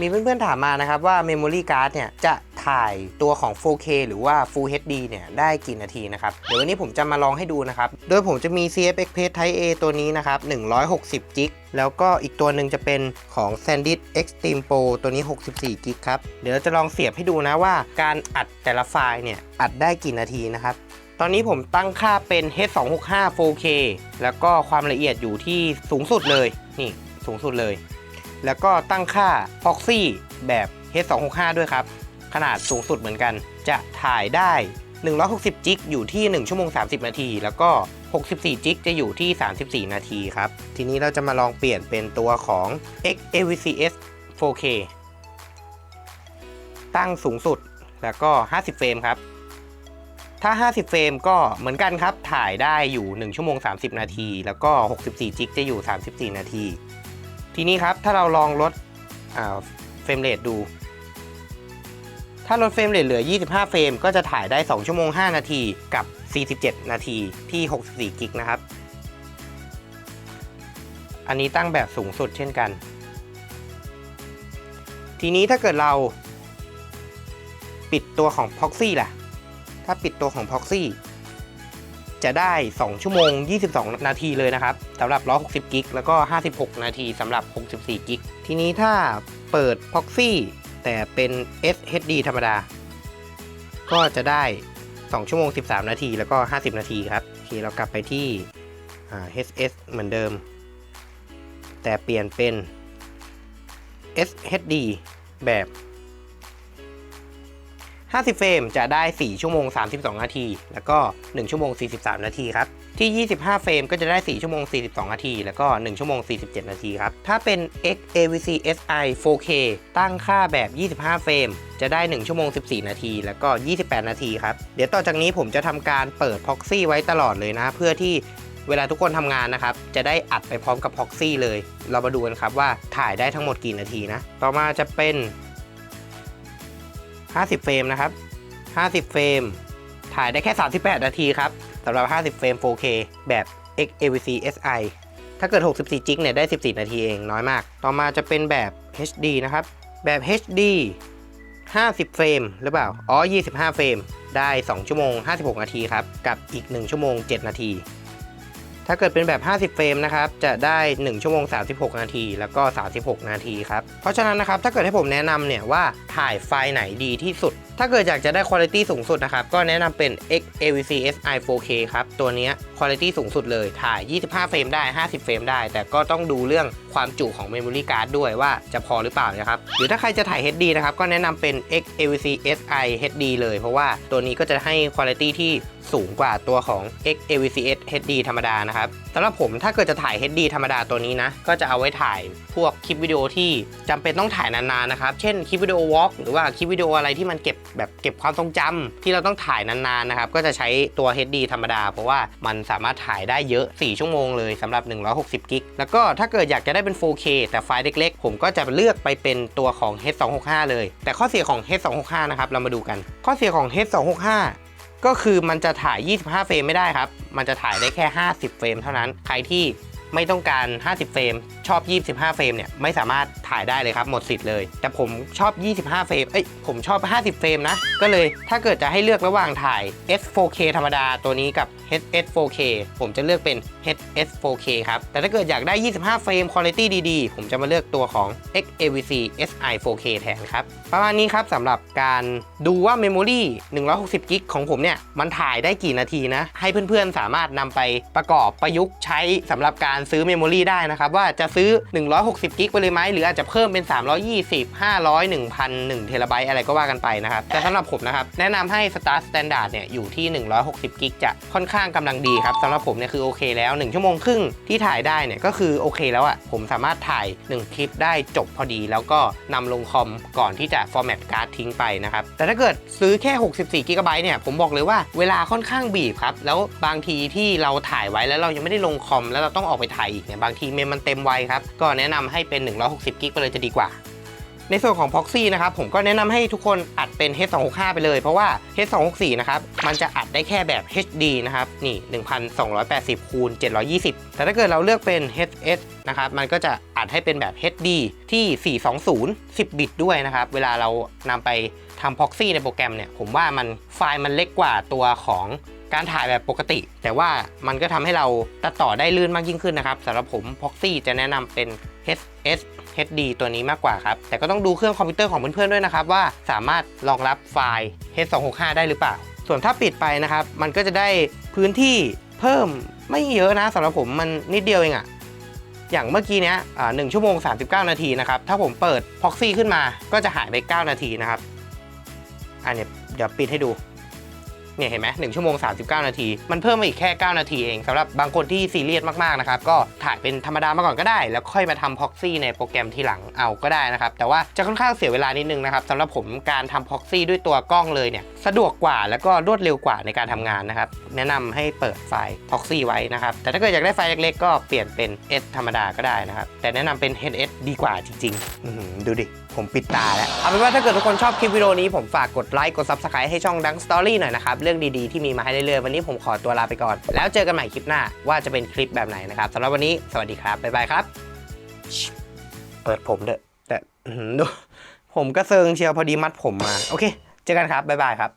มีเพื่อนๆถามมานะครับว่า Memory Card เนี่ยจะถ่ายตัวของ 4K หรือว่า Full HD เนี่ยได้กี่นาทีนะครับ เดี๋ยววันนี้ผมจะมาลองให้ดูนะครับ โดยผมจะมี CF Express Type A ตัวนี้นะครับ 160 g b แล้วก็อีกตัวหนึ่งจะเป็นของ SanDisk Extreme Pro ตัวนี้ 64 g b ครับ เดี๋ยวเราจะลองเสียบให้ดูนะว่าการอัดแต่ละไฟล์เนี่ยอัดได้กี่นาทีนะครับตอนนี้ผมตั้งค่าเป็น H265 4K แล้วก็ความละเอียดอยู่ที่สูงสุดเลย นี่สูงสุดเลย แล้วก็ตั้งค่า Proxy แบบ H265 ด้วยครับ ขนาดสูงสุดเหมือนกัน จะถ่ายได้ 160 จิกอยู่ที่ 1 ชั่วโมง 30 นาที แล้วก็ 64 จิกจะอยู่ที่ 34 นาทีครับ ทีนี้เราจะมาลองเปลี่ยนเป็นตัวของ XAVCS 4K ตั้งสูงสุดแล้วก็ 50 เฟรมครับ ถ้า 50 เฟรมก็เหมือนกันครับ ถ่ายได้อยู่ 1 ชั่วโมง 30 นาที แล้วก็ 64 จิกจะอยู่ 34 นาที ทีนี้ครับถ้าเราลองลดเฟรมเรทดู ถ้าลดเฟรมเรทเหลือ 25 เฟรม ก็จะถ่ายได้ 2 ชั่วโมง 5 นาทีกับ 47 นาทีที่ 64 กิกนะครับ อันนี้ตั้งแบบสูงสุดเช่นกัน ทีนี้ถ้าเกิดเราปิดตัวของ Proxy ล่ะ ถ้าปิดตัวของ Proxy จะได้ 2 ชั่วโมง 22 นาทีเลยนะครับสำหรับ 160 กิก แล้วก็ 56 นาทีสำหรับ 64 กิก ทีนี้ถ้าเปิด Proxy แต่เป็น SHD ธรรมดา ก็จะได้ 2 ชั่วโมง 13 นาที แล้วก็ 50 นาทีครับโอเคเรากลับไปที่ HS เหมือนเดิม แต่เปลี่ยนเป็น SHD แบบ 50 เฟรมจะได้ 4 ชั่วโมง 32 นาที แล้วก็ 1 ชั่วโมง 43 นาทีครับ ที่ 25 เฟรมก็จะได้ 4 ชั่วโมง 42 นาที แล้วก็ 1 ชั่วโมง 47 นาทีครับ ถ้าเป็น XAVC SI 4K ตั้งค่าแบบ 25 เฟรม จะได้ 1 ชั่วโมง 14 นาที แล้วก็ 28 นาทีครับ เดี๋ยวต่อจากนี้ผมจะทำการเปิด Proxy ไว้ตลอดเลยนะ เพื่อที่เวลาทุกคนทำงานนะครับ จะได้อัดไปพร้อมกับ Proxy เลย เรามาดูกันครับว่าถ่ายได้ทั้งหมดกี่นาทีนะ ต่อมาจะเป็น 50 เฟรมนะครับ 50 เฟรม ถ่ายได้แค่ 38 นาทีครับสำหรับ 50 เฟรม 4K แบบ XAVC SI ถ้าเกิด 64 จิกเนี่ยได้ 14 นาทีเองน้อยมาก ต่อมาจะเป็นแบบ HD นะครับ แบบ HD 50 เฟรมหรือเปล่า อ๋อ 25 เฟรม ได้ 2 ชั่วโมง 56 นาทีครับ กับอีก 1 ชั่วโมง 7 นาที ถ้าเกิดเป็นแบบ 50 เฟรมนะครับ จะได้ 1 ชั่วโมง 36 นาที แล้วก็ 36 นาทีครับ เพราะฉะนั้นนะครับ ถ้าเกิดให้ผมแนะนำเนี่ยว่าถ่ายไฟล์ไหนดีที่สุด ถ้าเกิดอยากจะได้คุณภาพสูงสุดนะครับ ก็แนะนำเป็น XAVC SI 4K ครับ ตัวนี้คุณภาพสูงสุดเลย ถ่าย 25 เฟรมได้ 50 เฟรมได้ แต่ก็ต้องดูเรื่องความจุของ Memory Card ด้วยว่าจะพอหรือเปล่านะครับ หรือถ้าใครจะถ่าย HD นะครับ ก็แนะนำเป็น XAVC SI HD เลย เพราะว่าตัวนี้ก็จะให้คุณภาพที่ สูงกว่าตัวของ XAVCS HD ธรรมดานะครับสำหรับผมถ้าเกิดจะถ่าย HD ธรรมดาตัวนี้นะ ก็จะเอาไว้ถ่ายพวกคลิปวิดีโอที่จำเป็นต้องถ่ายนานๆนะครับ เช่นคลิปวิดีโอวอล์กหรือว่าคลิปวิดีโออะไรที่มันเก็บแบบเก็บความทรงจำที่เราต้องถ่ายนานๆนะครับ ก็จะใช้ตัว HD ธรรมดา เพราะว่ามันสามารถถ่ายได้เยอะ 4 ชั่วโมงเลยสำหรับ 160กิกแล้วก็ถ้าเกิดอยากจะได้เป็น 4K แต่ไฟล์เล็กๆ ผมก็จะเลือกไปเป็นตัวของ H265 เลย แต่ข้อเสียของ H265 นะครับเรามาดูกัน ข้อเสียของ H265 ก็คือมันจะถ่าย 25 เฟรมไม่ได้ครับ มันจะถ่ายได้แค่ 50 เฟรมเท่านั้น ใครที่ ไม่ต้องการ 50 เฟรม ชอบ 25 เฟรมเนี่ยไม่สามารถถ่ายได้เลยครับ หมดสิทธิ์เลย แต่ผมชอบ 25 เฟรม เอ้ย ผมชอบ 50 เฟรมนะ ก็เลยถ้าเกิดจะให้เลือกระหว่างถ่าย S4K ธรรมดาตัวนี้กับ HS4K ผมจะเลือกเป็น HS4K ครับ แต่ถ้าเกิดอยากได้ 25 เฟรมคุณภาพดีๆ ผมจะมาเลือกตัวของ XAVC SI 4K แทนครับ ประมาณนี้ครับสำหรับการดูว่า Memory 160 กิกของผมเนี่ย มันถ่ายได้กี่นาทีนะ ให้เพื่อนๆสามารถนำไปประกอบประยุกต์ใช้สำหรับการซื้อ Memory ได้นะครับ ว่าจะซื้อ 160กิกไปเลยไหมหรืออาจจะเพิ่มเป็น 320 500 1,000 1เทราไบต์อะไรก็ว่ากันไปนะครับ แต่สำหรับผมนะครับแนะนำให้ Start Standard เนี่ยอยู่ที่ 160กิกจะค่อนข้างกำลังดีครับสำหรับผมเนี่ยคือโอเคแล้ว 1 ชั่วโมงครึ่งที่ถ่ายได้เนี่ยก็คือโอเคแล้วอะ่ะผมสามารถถ่าย 1 คลิปได้จบพอดี แล้วก็นำลงคอมก่อนที่จะ format card ทิ้งไปนะครับแต่ถ้าเกิดซื้อแค่ 64กิกะไบต์เนี่ยผมบอกเลยว่าเวลาค่อนข้างบีบครับแล้วบางทีที่เราถ่ายไว้แล้วเรายังไม่ได้ลงคอมแล้วเราต้องออกไปถ่ายอีกเนี่ยบางทีเมมมันเต็มไวครับ ก็แนะนำให้เป็น 160กิกไปเลยจะดีกว่า ในส่วนของ Proxy นะครับผมก็แนะนำให้ทุกคนอัดเป็น H265 ไปเลย เพราะว่า H264 นะครับมันจะอัดได้แค่แบบ HD นะครับนี่1280คูณ720 แต่ถ้าเกิดเราเลือกเป็น HS นะครับมันก็จะอัดให้เป็นแบบ HD ที่ 420 10 บิตด้วยนะครับเวลาเรานำไปทำ Proxy ในโปรแกรมเนี่ยผมว่ามันไฟล์มันเล็กกว่าตัวของ การถ่ายแบบปกติ แต่ว่ามันก็ทำให้เราตัดต่อได้ลื่นมากยิ่งขึ้นนะครับสำหรับผม Proxy จะแนะนำเป็น HS HD ตัวนี้มากกว่าครับ แต่ก็ต้องดูเครื่องคอมพิวเตอร์ของเพื่อนๆด้วยนะครับ ว่าสามารถรองรับไฟล์ H265 ได้หรือเปล่า ส่วนถ้าปิดไปนะครับ มันก็จะได้พื้นที่เพิ่มไม่เยอะนะสำหรับผมมันนิดเดียวเองอะอย่างเมื่อกี้เนี้ยหนึ่งชั่วโมง 39 นาทีนะครับ ถ้าผมเปิด Proxy ขึ้นมาก็จะหายไป 9 นาทีนะครับ อันนี้เดี๋ยวปิดให้ดู เนี่ยเห็นไหมหนึ่งชั่วโมง 39 นาที มันเพิ่มมาอีกแค่ 9 นาทีเองสำหรับบางคนที่ซีเรียสมากๆนะครับก็ถ่ายเป็นธรรมดามาก่อนก็ได้ แล้วค่อยมาทำพ็อกซี่ในโปรแกรมทีหลังเอาก็ได้นะครับแต่ว่าจะค่อนข้างเสียเวลานิดนึงนะครับสำหรับผมการทำพ็อกซี่ด้วยตัวกล้องเลยเนี่ยสะดวกกว่าแล้วก็รวดเร็วกว่าในการทำงานนะครับแนะนำให้เปิดไฟล์พ็อกซี่ไว้นะครับแต่ถ้าเกิดอยากได้ไฟล์เล็กๆก็เปลี่ยนเป็น S ธรรมดาก็ได้นะครับแต่แนะนำเป็น HS ดีกว่าจริงๆดูดิ ผมปิดตาแล้ว เอาเป็นว่าถ้าเกิดทุกคนชอบคลิปวิดีโอนี้ผมฝากกดไลค์กด Subscribe ให้ช่องดังสตอรี่หน่อยนะครับเรื่องดีๆที่มีมาให้เรื่อยๆวันนี้ผมขอตัวลาไปก่อน แล้วเจอกันใหม่คลิปหน้าว่าจะเป็นคลิปแบบไหนนะครับสำหรับวันนี้สวัสดีครับบ๊ายบายครับ เปิดผมเด้อแต่ดูผมก็เซิงเชียวพอดีมัดผมมา โอเค เจอกันครับบ๊ายบายครับ